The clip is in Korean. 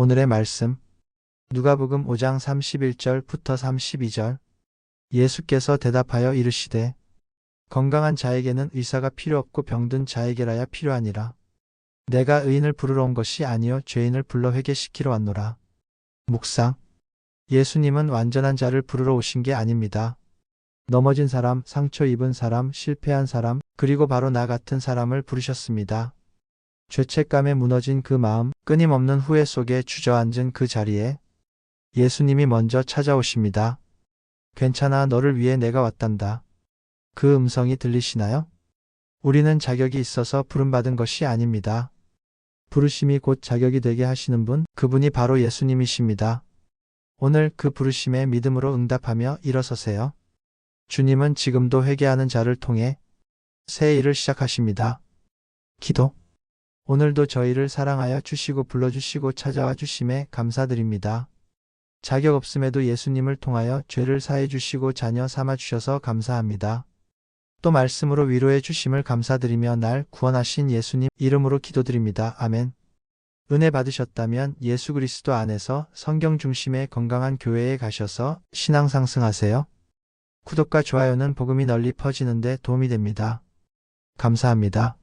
오늘의 말씀 누가복음 5장 31절부터 32절 예수께서 대답하여 이르시되 건강한 자에게는 의사가 필요 없고 병든 자에게라야 필요하니라 내가 의인을 부르러 온 것이 아니요 죄인을 불러 회개시키러 왔노라 묵상 예수님은 완전한 자를 부르러 오신 게 아닙니다. 넘어진 사람, 상처 입은 사람, 실패한 사람, 그리고 바로 나 같은 사람을 부르셨습니다. 죄책감에 무너진 그 마음, 끊임없는 후회 속에 주저앉은 그 자리에 예수님이 먼저 찾아오십니다. 괜찮아, 너를 위해 내가 왔단다. 그 음성이 들리시나요? 우리는 자격이 있어서 부름받은 것이 아닙니다. 부르심이 곧 자격이 되게 하시는 분, 그분이 바로 예수님이십니다. 오늘 그 부르심에 믿음으로 응답하며 일어서세요. 주님은 지금도 회개하는 자를 통해 새 일을 시작하십니다. 기도. 오늘도 저희를 사랑하여 주시고 불러주시고 찾아와 주심에 감사드립니다. 자격 없음에도 예수님을 통하여 죄를 사해 주시고 자녀 삼아 주셔서 감사합니다. 또 말씀으로 위로해 주심을 감사드리며 날 구원하신 예수님 이름으로 기도드립니다. 아멘. 은혜 받으셨다면 예수 그리스도 안에서 성경 중심의 건강한 교회에 가셔서 신앙 상승하세요. 구독과 좋아요는 복음이 널리 퍼지는데 도움이 됩니다. 감사합니다.